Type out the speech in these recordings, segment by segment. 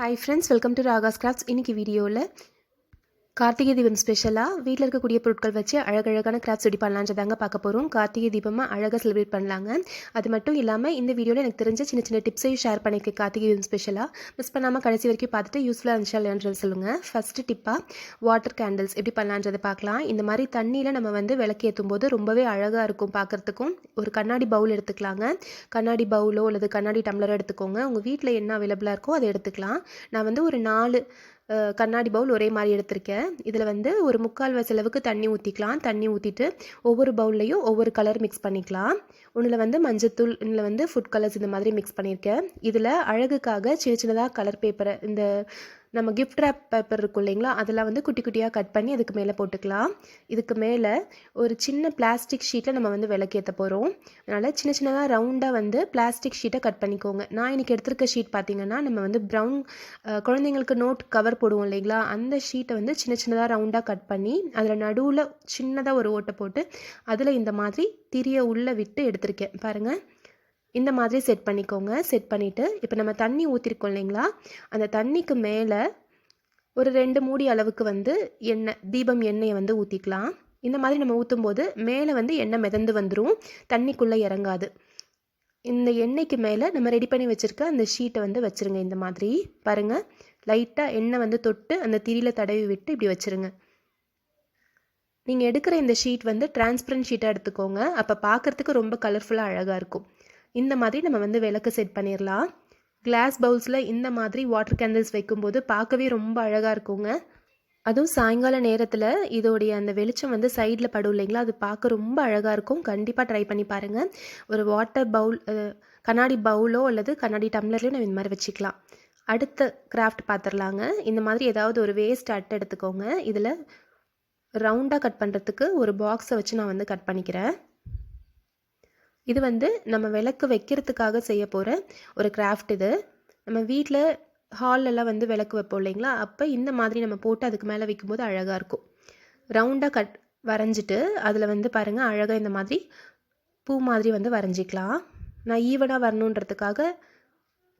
hi friends welcome to Raga's crafts இன்னைக்கு வீடியோவில் கார்த்திகை தீபம் ஸ்பெஷலாக வீட்டில் இருக்கக்கூடிய பொருட்கள் வச்சு அழகழகான கிராஃப்ட்ஸ் ரெடி பண்ணலான்றதாங்க பார்க்க போகிறோம் கார்த்திகை தீபமாக அழகாக செலிப்ரேட் பண்ணலாங்க. அது மட்டும் இல்லாமல் இந்த வீடியோவில் எனக்கு தெரிஞ்ச சின்ன சின்ன டிப்ஸையும் ஷேர் பண்ணியிருக்கேன் கார்த்திகை தீபம் ஸ்பெஷலாக மிஸ் பண்ணாமல் கடைசி வரைக்கும் பார்த்துட்டு யூஸ்ஃபுல்லாக இருந்துச்சா இல்லைன்றது சொல்லுங்கள் ஃபஸ்ட்டு டிப்பாக வாட்டர் கேண்டில்ஸ் எப்படி பண்ணலான்றதை பார்க்கலாம். இந்த மாதிரி தண்ணியில் நம்ம வந்து விளக்கு ஏற்றும் போது ரொம்பவே அழகாக இருக்கும் பார்க்குறதுக்கும். ஒரு கண்ணாடி பவுல் எடுத்துக்கலாங்க. கண்ணாடி பவுலோ அல்லது கண்ணாடி டம்ளரோ எடுத்துக்கோங்க. உங்கள் வீட்டில் என்ன அவைலபிளாக இருக்கோ அதை எடுத்துக்கலாம். நான் வந்து ஒரு நாலு கண்ணாடி பவுல் ஒரே மாதிரி எடுத்திருக்கேன். இதில் வந்து ஒரு முக்கால் வயசு தண்ணி ஊற்றிக்கலாம் தண்ணி ஊற்றிட்டு ஒவ்வொரு பவுல்லையும் ஒவ்வொரு கலர் மிக்ஸ் பண்ணிக்கலாம். ஒன்றில் வந்து மஞ்சத்தூள் இன்னில் வந்து ஃபுட் கலர்ஸ் இந்த மாதிரி மிக்ஸ் பண்ணியிருக்கேன் இதில் அழகுக்காக சின்ன சின்னதாக கலர் பேப்பரை இந்த நம்ம கிஃப்ட் ரேப் பேப்பர் இருக்கும் இல்லைங்களா? அதெல்லாம் வந்து குட்டி குட்டியாக கட் பண்ணி அதுக்கு மேலே போட்டுக்கலாம். இதுக்கு மேலே ஒரு சின்ன பிளாஸ்டிக் ஷீட்டில் நம்ம வந்து விளக்கேற்ற போகிறோம் அதனால் சின்ன சின்னதாக ரவுண்டாக வந்து பிளாஸ்டிக் ஷீட்டை கட் பண்ணிக்கோங்க. நான் இன்றைக்கி எடுத்திருக்க ஷீட் பார்த்தீங்கன்னா நம்ம வந்து ப்ரௌன் குழந்தைங்களுக்கு நோட் கவர் போடுவோம் இல்லைங்களா? அந்த ஷீட்டை வந்து சின்ன சின்னதாக ரவுண்டாக கட் பண்ணி அதில் நடுவில் சின்னதாக ஒரு ஓட்டை போட்டு அதில் இந்த மாதிரி திரியை உள்ளே விட்டு எடுத்திருக்கேன். பாருங்கள் இந்த மாதிரி செட் பண்ணிக்கோங்க. செட் பண்ணிவிட்டு இப்போ நம்ம தண்ணி ஊற்றிருக்கோம் இல்லைங்களா? அந்த தண்ணிக்கு மேலே ஒரு ரெண்டு மூடி அளவுக்கு வந்து எண்ணெய் தீபம் எண்ணெயை வந்து ஊற்றிக்கலாம் இந்த மாதிரி நம்ம ஊற்றும் போது மேலே வந்து எண்ணெய் மிதந்து வந்துடும் தண்ணிக்குள்ளே இறங்காது. இந்த எண்ணெய்க்கு மேலே நம்ம ரெடி பண்ணி வச்சுருக்க அந்த ஷீட்டை வந்து வச்சுருங்க இந்த மாதிரி. பாருங்கள் லைட்டாக எண்ணெய் வந்து தொட்டு அந்த திரியில் தடவி விட்டு இப்படி வச்சுருங்க. நீங்கள் எடுக்கிற இந்த ஷீட் வந்து டிரான்ஸ்பரண்ட் ஷீட்டாக எடுத்துக்கோங்க. அப்போ பார்க்குறதுக்கு ரொம்ப கலர்ஃபுல்லாக அழகாக இருக்கும். இந்த மாதிரி நம்ம வந்து விளக்கு செட் பண்ணிடலாம் கிளாஸ் பவுல்ஸில் இந்த மாதிரி வாட்டர் கேண்டில்ஸ் வைக்கும்போது பார்க்கவே ரொம்ப அழகாக இருக்குங்க. அதுவும் சாயங்கால நேரத்தில் இதோடைய அந்த வெளிச்சம் வந்து சைடில் படும் இல்லைங்களா? அது பார்க்க ரொம்ப அழகாக இருக்கும். கண்டிப்பாக ட்ரை பண்ணி பாருங்கள் ஒரு வாட்டர் பவுல் கண்ணாடி பவுலோ அல்லது கண்ணாடி டம்ளர்லையோ நம்ம இந்த மாதிரி வச்சுக்கலாம். அடுத்த கிராஃப்ட் பார்த்துடலாங்க இந்த மாதிரி ஏதாவது ஒரு வேஸ்ட் அட்டை எடுத்துக்கோங்க இதில் ரவுண்டாக கட் பண்ணுறதுக்கு ஒரு பாக்ஸை வச்சு நான் வந்து கட் பண்ணிக்கிறேன். இது வந்து நம்ம விளக்கு வைக்கிறதுக்காக செய்ய போகிற ஒரு கிராஃப்ட் இது. நம்ம வீட்டில் ஹால்லெல்லாம் வந்து விளக்கு வைப்போம் இல்லைங்களா? அப்போ இந்த மாதிரி நம்ம போட்டு அதுக்கு மேலே வைக்கும்போது அழகாக இருக்கும். ரவுண்டாக கட் வரைஞ்சிட்டு அதில் வந்து பாருங்கள் அழகாக இந்த மாதிரி பூ மாதிரி வந்து வரைஞ்சிக்கலாம். நான் ஈவனாக வரணுன்றதுக்காக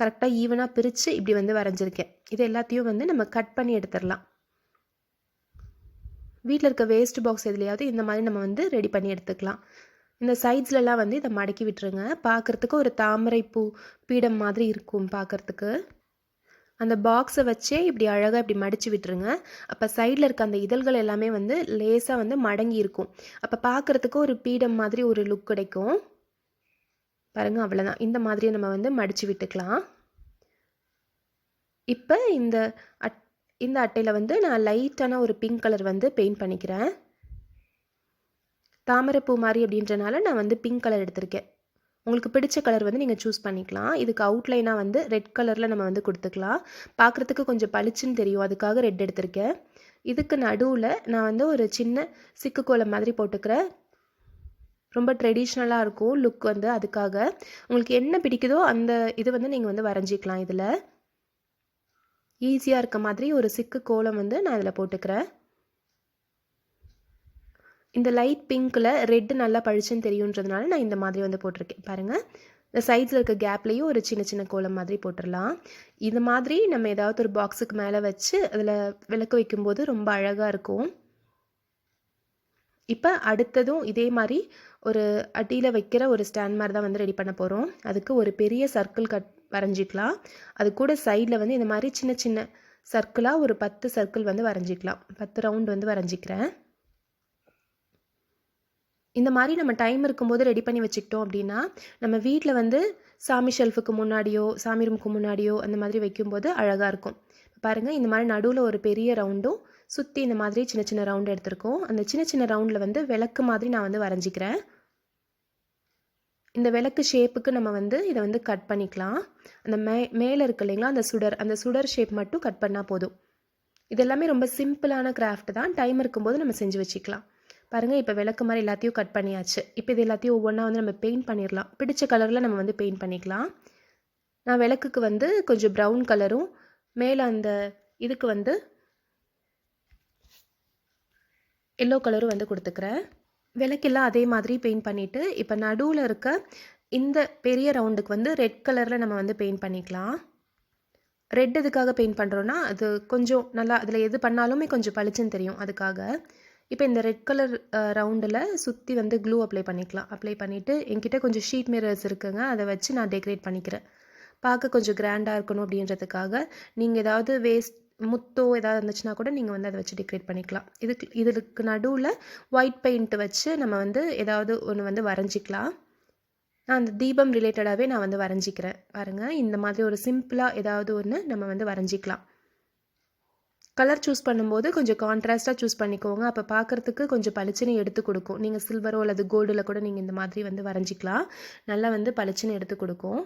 கரெக்டாக ஈவனாக பிரித்து இப்படி வந்து வரைஞ்சிருக்கேன். இது எல்லாத்தையும் வந்து நம்ம கட் பண்ணி எடுத்துடலாம். வீட்டில் இருக்க வேஸ்ட் பாக்ஸ் எதுலையாவது இந்த மாதிரி நம்ம வந்து ரெடி பண்ணி எடுத்துக்கலாம். இந்த சைட்ஸ்லலாம் வந்து இதை மடக்கி விட்டுருங்க. பார்க்குறதுக்கு ஒரு தாமரை பூ பீடம் மாதிரி இருக்கும் பார்க்குறதுக்கு அந்த பாக்ஸை வச்சே இப்படி அழகாக இப்படி மடித்து விட்டுருங்க. அப்போ சைடில் இருக்க அந்த இதழ்கள் எல்லாமே வந்து லேசாக வந்து மடங்கி இருக்கும். அப்போ பார்க்குறதுக்கு ஒரு பீடம் மாதிரி ஒரு லுக் கிடைக்கும். பாருங்கள் அவ்வளோதான் இந்த மாதிரி நம்ம வந்து மடித்து விட்டுக்கலாம். இப்போ இந்த அட் இந்த அட்டையில் வந்து நான் லைட்டான ஒரு பிங்க் கலர் வந்து பெயிண்ட் பண்ணிக்கிறேன். தாமரைப்பூ மாதிரி அப்படின்றனால நான் வந்து பிங்க் கலர் எடுத்திருக்கேன். உங்களுக்கு பிடிச்ச கலர் வந்து நீங்கள் சூஸ் பண்ணிக்கலாம். இதுக்கு அவுட்லைனாக வந்து ரெட் கலரில் நம்ம வந்து கொடுத்துக்கலாம். பார்க்குறதுக்கு கொஞ்சம் பளிச்சுன்னு தெரியும். அதுக்காக ரெட் எடுத்திருக்கேன். இதுக்கு நடுவில் நான் வந்து ஒரு சின்ன சிக்கு கோலம் மாதிரி போட்டுக்கிறேன் ரொம்ப ட்ரெடிஷ்னலாக இருக்கும் லுக் வந்து அதுக்காக. உங்களுக்கு என்ன பிடிக்குதோ அந்த இது வந்து நீங்கள் வந்து வரைஞ்சிக்கலாம் இதில். ஈஸியாக இருக்க மாதிரி ஒரு சிக்கு கோலம் வந்து நான் இதில் போட்டுக்கிறேன். இந்த லைட் பிங்க்கில் ரெட்டு நல்லா பழிச்சுன்னு தெரியுன்றதுனால நான் இந்த மாதிரி வந்து போட்டிருக்கேன். பாருங்கள் இந்த சைட்ஸில் இருக்க கேப்லேயும் ஒரு சின்ன சின்ன கோலம் மாதிரி போட்டுடலாம். இது மாதிரி நம்ம ஏதாவது ஒரு பாக்ஸுக்கு மேலே வச்சு அதில் விளக்கு வைக்கும்போது ரொம்ப அழகாக இருக்கும். இப்போ அடுத்ததும் இதே மாதிரி ஒரு அடியில் வைக்கிற ஒரு ஸ்டாண்ட் மாதிரி தான் வந்து ரெடி பண்ண போகிறோம் அதுக்கு ஒரு பெரிய சர்க்கிள் கட் வரைஞ்சிக்கலாம். அது கூட சைடில் வந்து இந்த மாதிரி சின்ன சின்ன சர்க்கிளாக ஒரு பத்து சர்க்கிள் வந்து வரைஞ்சிக்கலாம். பத்து ரவுண்ட் வந்து வரைஞ்சிக்கிறேன். இந்த மாதிரி நம்ம டைம் இருக்கும்போது ரெடி பண்ணி வச்சுக்கிட்டோம் அப்படின்னா நம்ம வீட்டில் வந்து சாமி ஷெல்ஃபுக்கு முன்னாடியோ சாமி ரூமுக்கு முன்னாடியோ அந்த மாதிரி வைக்கும்போது அழகாக இருக்கும். பாருங்கள் இந்த மாதிரி நடுவில் ஒரு பெரிய ரவுண்டும் சுற்றி இந்த மாதிரி சின்ன சின்ன ரவுண்டு எடுத்திருக்கோம். அந்த சின்ன சின்ன ரவுண்டில் வந்து விளக்கு மாதிரி நான் வந்து வரைஞ்சிக்கிறேன். இந்த விளக்கு ஷேப்புக்கு நம்ம வந்து இதை வந்து கட் பண்ணிக்கலாம். அந்த மே மேலே இருக்கு இல்லைங்களா அந்த சுடர் அந்த சுடர் ஷேப் மட்டும் கட் பண்ணால் போதும். இதெல்லாமே ரொம்ப சிம்பிளான கிராஃப்ட் தான். டைம் இருக்கும்போது நம்ம செஞ்சு வச்சுக்கலாம். பாருங்கள் இப்போ விளக்கு மாதிரி எல்லாத்தையும் கட் பண்ணியாச்சு. இப்போ இது எல்லாத்தையும் ஒவ்வொன்றா வந்து நம்ம பெயிண்ட் பண்ணிடலாம் பிடிச்ச கலரில் நம்ம வந்து பெயிண்ட் பண்ணிக்கலாம். நான் விளக்குக்கு வந்து கொஞ்சம் ப்ரௌன் கலரும் மேலே அந்த இதுக்கு வந்து எல்லோ கலரும் வந்து கொடுத்துக்கிறேன். விளக்கெல்லாம் அதே மாதிரி பெயிண்ட் பண்ணிவிட்டு இப்போ நடுவில் இருக்க இந்த பெரிய ரவுண்டுக்கு வந்து ரெட் கலரில் நம்ம வந்து பெயிண்ட் பண்ணிக்கலாம். ரெட் எதுக்காக பெயிண்ட் பண்ணுறோன்னா அது கொஞ்சம் நல்லா அதில் எது பண்ணாலுமே கொஞ்சம் பளிச்சுன்னு தெரியும் அதுக்காக. இப்போ இந்த ரெட் கலர் ரவுண்டில் சுற்றி வந்து க்ளூ அப்ளை பண்ணிக்கலாம். அப்ளை பண்ணிவிட்டு என்கிட்ட கொஞ்சம் ஷீட் மிரர்ஸ் இருக்குங்க. அதை வச்சு நான் டெக்கரேட் பண்ணிக்கிறேன். பார்க்க கொஞ்சம் கிராண்டாக இருக்கணும் அப்படின்றதுக்காக நீங்கள் ஏதாவது வேஸ்ட் முத்தோ ஏதாவது இருந்துச்சுன்னா கூட நீங்கள் வந்து அதை வச்சு டெக்கரேட் பண்ணிக்கலாம். இதுக்கு இதுக்கு நடுவில் ஒயிட் பெயிண்ட் வச்சு நம்ம வந்து ஏதாவது ஒன்று வந்து வரைஞ்சிக்கலாம். நான் அந்த தீபம் ரிலேட்டடாகவே நான் வந்து வரைஞ்சிக்கிறேன். பாருங்கள் இந்த மாதிரி ஒரு சிம்பிளாக ஏதாவது ஒன்று நம்ம வந்து வரைஞ்சிக்கலாம். கலர் சூஸ் பண்ணும்போது கொஞ்சம் கான்ட்ராஸ்ட்டாக சூஸ் பண்ணிக்கோங்க. அப்போ பார்க்குறதுக்கு கொஞ்சம் பளிச்சுன்னு எடுத்து கொடுக்கும். நீங்கள் சில்வரோ அல்லது கோல்டில் கூட நீங்கள் இந்த மாதிரி வந்து வரைஞ்சிக்கலாம். நல்லா வந்து பளிச்சுன்னு எடுத்து கொடுக்கும்.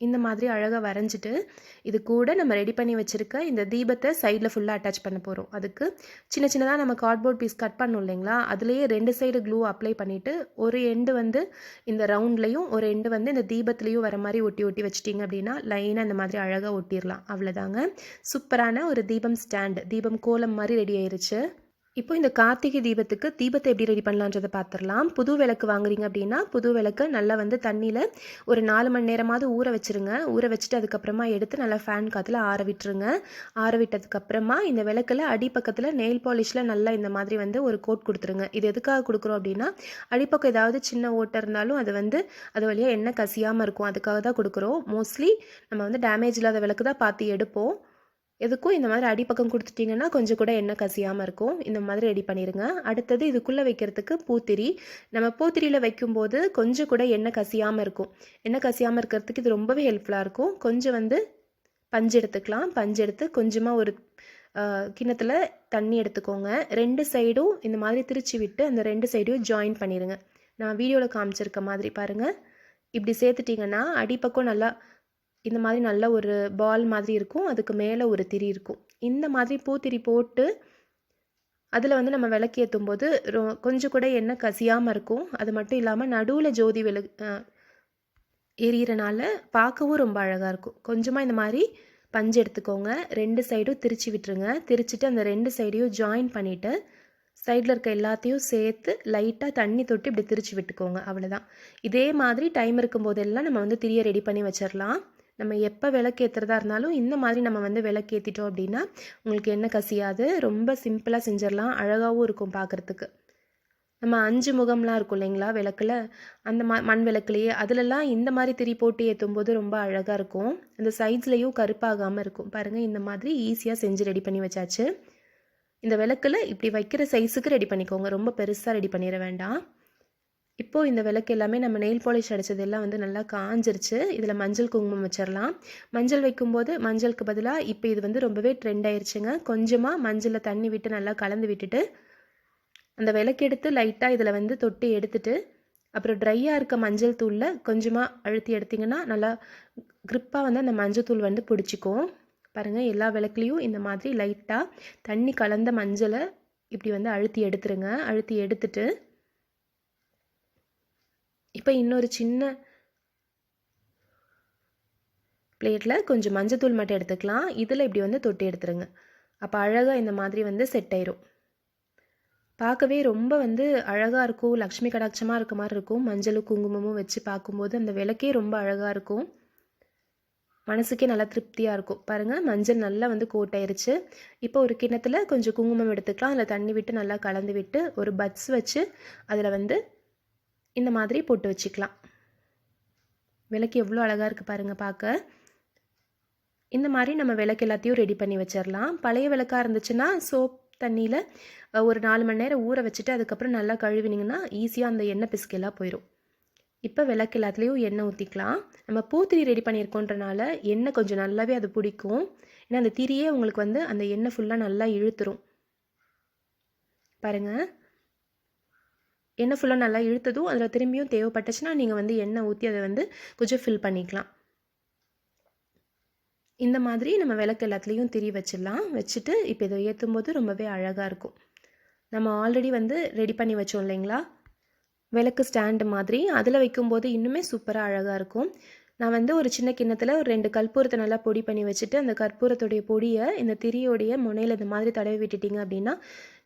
இந்த மாதிரி அழகாக வரைஞ்சிட்டு இது கூட நம்ம ரெடி பண்ணி வச்சுருக்க இந்த தீபத்தை சைடில் ஃபுல்லாக அட்டாச் பண்ண போகிறோம் அதுக்கு சின்ன சின்னதாக நம்ம கார்ட்போர்ட் பீஸ் கட் பண்ணோம் இல்லைங்களா? அதுலேயே ரெண்டு சைடு க்ளூ அப்ளை பண்ணிவிட்டு ஒரு எண்டு வந்து இந்த ரவுண்ட்லேயும் ஒரு எண்டு வந்து இந்த தீபத்துலேயும் வர மாதிரி ஒட்டி ஒட்டி வச்சிட்டிங்க அப்படின்னா லைனாக இந்த மாதிரி அழகாக ஒட்டிடலாம் அவ்வளோதாங்க சூப்பரான ஒரு தீபம் ஸ்டாண்ட் தீபம் கோலம் மாதிரி ரெடி ஆயிருச்சு. இப்போ இந்த கார்த்திகை தீபத்துக்கு தீபத்தை எப்படி ரெடி பண்ணலான்றதை பார்த்துடலாம். புது விளக்கு வாங்குறீங்க அப்படின்னா புது விளக்கு நல்லா வந்து தண்ணியில் ஒரு நாலு மணி நேரமாவது ஊற வச்சுருங்க. ஊற வச்சுட்டு அதுக்கப்புறமா எடுத்து நல்லா ஃபேன் காற்றுல ஆற விட்டுருங்க. ஆற விட்டதுக்கப்புறமா இந்த விளக்கில் அடிப்பக்கத்தில் நெயில் பாலிஷில் நல்லா இந்த மாதிரி வந்து ஒரு கோட் கொடுத்துருங்க. இது எதுக்காக கொடுக்குறோம் அப்படின்னா அடிப்பக்கம் ஏதாவது சின்ன ஓட்டை இருந்தாலும் அது வந்து அது வழியாக எண்ணெய் கசியாமல் இருக்கும். அதுக்காக தான் கொடுக்குறோம். மோஸ்ட்லி நம்ம வந்து டேமேஜ் இல்லாத விளக்கு தான் பார்த்து எடுப்போம். எதுக்கும் இந்த மாதிரி அடிப்பக்கம் கொடுத்துட்டிங்கன்னா கொஞ்சம் கூட எண்ணெய் கசியாமல் இருக்கும். இந்த மாதிரி ரெடி பண்ணிடுங்க அடுத்தது இதுக்குள்ளே வைக்கிறதுக்கு பூத்திரி. நம்ம பூத்திரியில் வைக்கும்போது கொஞ்சம் கூட எண்ணெய் கசியாமல் இருக்கும். எண்ணெய் கசியாமல் இருக்கிறதுக்கு இது ரொம்பவே ஹெல்ப்ஃபுல்லாக இருக்கும். கொஞ்சம் வந்து பஞ்சு எடுத்துக்கலாம். பஞ்சு எடுத்து கொஞ்சமாக ஒரு கிண்ணத்தில் தண்ணி எடுத்துக்கோங்க. ரெண்டு சைடும் இந்த மாதிரி திரிச்சு விட்டு அந்த ரெண்டு சைடையும் ஜாயின் பண்ணிடுங்க நான் வீடியோவில் காமிச்சிருக்க மாதிரி பாருங்கள் இப்படி சேர்த்துட்டிங்கன்னா அடிப்பக்கம் நல்லா இந்த மாதிரி நல்ல ஒரு பால் மாதிரி இருக்கும். அதுக்கு மேலே ஒரு திரி இருக்கும். இந்த மாதிரி பூத்திரி போட்டு அதில் வந்து நம்ம விளக்கேற்றும் போது ரொ கொஞ்சம் கூட எண்ணெய் கசியாமல் இருக்கும். அது மட்டும் இல்லாமல் நடுவில் ஜோதி விளு எரியறனால பார்க்கவும் ரொம்ப அழகாக இருக்கும். கொஞ்சமாக இந்த மாதிரி பஞ்சு எடுத்துக்கோங்க. ரெண்டு சைடும் திரிச்சு விட்டுருங்க. திரிச்சிட்டு அந்த ரெண்டு சைடையும் ஜாயின் பண்ணிவிட்டு சைடில் இருக்க எல்லாத்தையும் சேர்த்து லைட்டாக தண்ணி தொட்டு இப்படி திரிச்சு விட்டுக்கோங்க. அவ்வளோதான் இதே மாதிரி டைம் இருக்கும் போதெல்லாம் நம்ம வந்து திரியை ரெடி பண்ணி வச்சிடலாம் நம்ம எப்போ விளக்கேற்றுறதா இருந்தாலும் இந்த மாதிரி நம்ம வந்து விளக்கேற்றிட்டோம் அப்படின்னா உங்களுக்கு என்ன கசியாது. ரொம்ப சிம்பிளாக செஞ்சிடலாம். அழகாகவும் இருக்கும் பார்க்குறதுக்கு நம்ம அஞ்சு முகம்லாம் இருக்கும் இல்லைங்களா விளக்கில்? அந்த மா மண் விளக்குலையே. அதிலெல்லாம் இந்த மாதிரி திரி போட்டு ஏற்றும் போது ரொம்ப அழகாக இருக்கும். அந்த சைட்ஸ்லேயும் கருப்பாகாமல் இருக்கும். பாருங்கள் இந்த மாதிரி ஈஸியாக செஞ்சு ரெடி பண்ணி வச்சாச்சு. இந்த விளக்கில் இப்படி வைக்கிற சைஸுக்கு ரெடி பண்ணிக்கோங்க. ரொம்ப பெருசாக ரெடி பண்ணிட வேண்டாம். இப்போது இந்த விளக்கு எல்லாமே நம்ம நெயில் பாலிஷ் அடித்தது எல்லாம் வந்து நல்லா காஞ்சிருச்சு. இதில் மஞ்சள் குங்குமம் வச்சிடலாம் மஞ்சள் வைக்கும்போது மஞ்சளுக்கு பதிலாக இப்போ இது வந்து ரொம்பவே ட்ரெண்ட் ஆயிடுச்சுங்க கொஞ்சமாக மஞ்சளில் தண்ணி விட்டு நல்லா கலந்து விட்டுட்டு அந்த விளக்கு எடுத்து லைட்டாக இதில் வந்து தொட்டு எடுத்துட்டு அப்புறம் ட்ரையாக இருக்க மஞ்சள் தூளில் கொஞ்சமாக அழுத்தி எடுத்திங்கன்னா நல்லா க்ரிப்பாக வந்து அந்த மஞ்சள் தூள் வந்து பிடிச்சிக்கும். பாருங்கள் எல்லா விளக்குலேயும் இந்த மாதிரி லைட்டாக தண்ணி கலந்த மஞ்சளை இப்படி வந்து அழுத்தி எடுத்துருங்க. அழுத்தி எடுத்துட்டு இப்போ இன்னொரு சின்ன பிளேட்டில் கொஞ்சம் மஞ்சத்தூள் மட்டும் எடுத்துக்கலாம். இதில் இப்படி வந்து தொட்டி எடுத்துருங்க. அப்போ அழகாக இந்த மாதிரி வந்து செட் ஆயிரும். பார்க்கவே ரொம்ப வந்து அழகாக இருக்கும். லக்ஷ்மி கடாட்சமாக இருக்க மாதிரி இருக்கும். மஞ்சளும் குங்குமமும் வச்சு பார்க்கும்போது அந்த விளக்கே ரொம்ப அழகாக இருக்கும். மனசுக்கே நல்லா திருப்தியாக இருக்கும். பாருங்கள் மஞ்சள் நல்லா வந்து கோட்டாயிருச்சு இப்போ ஒரு கிண்ணத்தில் கொஞ்சம் குங்குமம் எடுத்துக்கலாம். அதில் தண்ணி விட்டு நல்லா கலந்து விட்டு ஒரு பட்ஸ் வச்சு அதில் வந்து இந்த மாதிரி போட்டு வச்சுக்கலாம். விளக்கு எவ்வளோ அழகாக இருக்குது பாருங்கள் பார்க்க இந்த மாதிரி நம்ம விளக்கு எல்லாத்தையும் ரெடி பண்ணி வச்சிடலாம் பழைய விளக்காக இருந்துச்சுன்னா சோப் தண்ணியில் ஒரு நாலு மணி நேரம் ஊற வச்சுட்டு அதுக்கப்புறம் நல்லா கழுவினிங்கன்னா ஈஸியாக அந்த எண்ணெய் பிசுக்கெல்லாம் போயிடும் இப்போ விளக்கு எல்லாத்துலேயும் எண்ணெய் ஊற்றிக்கலாம் நம்ம பூத்திரி ரெடி பண்ணியிருக்கோன்றனால எண்ணெய் கொஞ்சம் நல்லாவே அது பிடிக்கும். ஏன்னா அந்த திரியே உங்களுக்கு வந்து அந்த எண்ணெய் ஃபுல்லாக நல்லா இழுத்துரும். பாருங்கள் எண்ணெய் ஃபுல்லாக நல்லா இழுத்ததும் அதில் திரும்பியும் தேவைப்பட்டுச்சுன்னா நீங்கள் வந்து எண்ணெய் ஊற்றி அதை வந்து கொஞ்சம் ஃபில் பண்ணிக்கலாம். இந்த மாதிரி நம்ம விளக்கு எல்லாத்துலேயும் திரி வச்சிடலாம். வச்சுட்டு இப்போ இதை ஏற்றும் போது ரொம்பவே அழகாக இருக்கும். நம்ம ஆல்ரெடி வந்து ரெடி பண்ணி வச்சோம் இல்லைங்களா? விளக்கு ஸ்டாண்டு மாதிரி. அதில் வைக்கும்போது இன்னுமே சூப்பராக அழகாக இருக்கும். நான் வந்து ஒரு சின்ன கிண்ணத்தில் ஒரு ரெண்டு கற்பூரத்தை நல்லா பொடி பண்ணி வச்சுட்டு அந்த கற்பூரத்துடைய பொடியை இந்த திரியோடைய முனையில் இந்த மாதிரி தடவி விட்டுட்டிங்க அப்படின்னா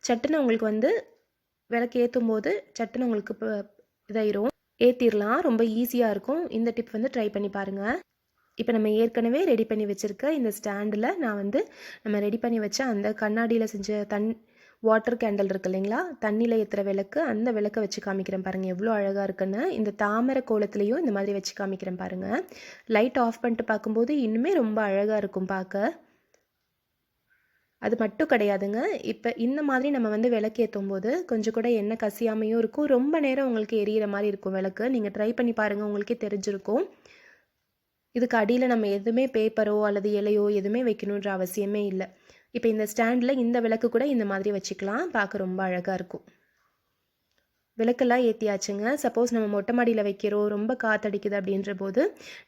சட்டுன்னு உங்களுக்கு வந்து விளக்கு ஏற்றும் போது சட்டுன்னு உங்களுக்கு இதாயிரும். ஏற்றிடலாம் ரொம்ப ஈஸியாக இருக்கும். இந்த டிப் வந்து ட்ரை பண்ணி பாருங்கள் இப்போ நம்ம ஏற்கனவே ரெடி பண்ணி வச்சுருக்க இந்த ஸ்டாண்டில் நான் வந்து நம்ம ரெடி பண்ணி வச்ச அந்த கண்ணாடியில் செஞ்ச தன் வாட்டர் கேண்டில் இருக்கு இல்லைங்களா? தண்ணியில் ஏற்றுற விளக்கு அந்த விளக்கை வச்சு காமிக்கிறேன் பாருங்கள் எவ்வளோ அழகாக இருக்குன்னு. இந்த தாமரை கோலத்துலேயும் இந்த மாதிரி வச்சு காமிக்கிறேன் பாருங்கள் லைட் ஆஃப் பண்ணிட்டு பார்க்கும்போது இன்னுமே ரொம்ப அழகாக இருக்கும் பார்க்க. அது மட்டும் கிடையாதுங்க. இப்போ இந்த மாதிரி நம்ம வந்து விளக்கேற்றும் போது கொஞ்சம் கூட எண்ணெய் கசியாமையும் இருக்கும். ரொம்ப நேரம் உங்களுக்கு எரியிற மாதிரி இருக்கும் விளக்கு. நீங்கள் ட்ரை பண்ணி பாருங்கள் உங்களுக்கே தெரிஞ்சிருக்கும். இதுக்கு அடியில் நம்ம எதுவுமே பேப்பரோ அல்லது இலையோ எதுவுமே வைக்கணுன்ற அவசியமே இல்லை. இப்போ இந்த ஸ்டாண்டில் இந்த விளக்கு கூட இந்த மாதிரி வச்சுக்கலாம். பார்க்க ரொம்ப அழகாக இருக்கும். விளக்கெல்லாம் ஏற்றியாச்சுங்க சப்போஸ் நம்ம மொட்டை மாடியில் வைக்கிறோம் ரொம்ப காத்தடிக்குது அப்படின்ற போது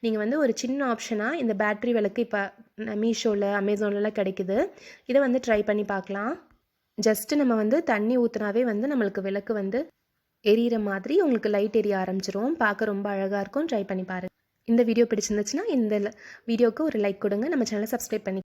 நீங்கள் வந்து ஒரு சின்ன ஆப்ஷனாக இந்த பேட்ரி விளக்கு இப்போ மீஷோவில் அமேசான்லலாம் கிடைக்குது. இதை வந்து ட்ரை பண்ணி பார்க்கலாம். ஜஸ்ட்டு நம்ம வந்து தண்ணி ஊற்றுனாவே வந்து நம்மளுக்கு விளக்கு வந்து எரியிற மாதிரி உங்களுக்கு லைட் எரிய ஆரம்பிச்சிரும். பார்க்க ரொம்ப அழகாக இருக்கும். ட்ரை பண்ணி பாருங்கள் இந்த வீடியோ பிடிச்சிருந்துச்சுன்னா இந்த வீடியோவுக்கு ஒரு லைக் கொடுங்க. நம்ம சேனலை சப்ஸ்கிரைப் பண்ணி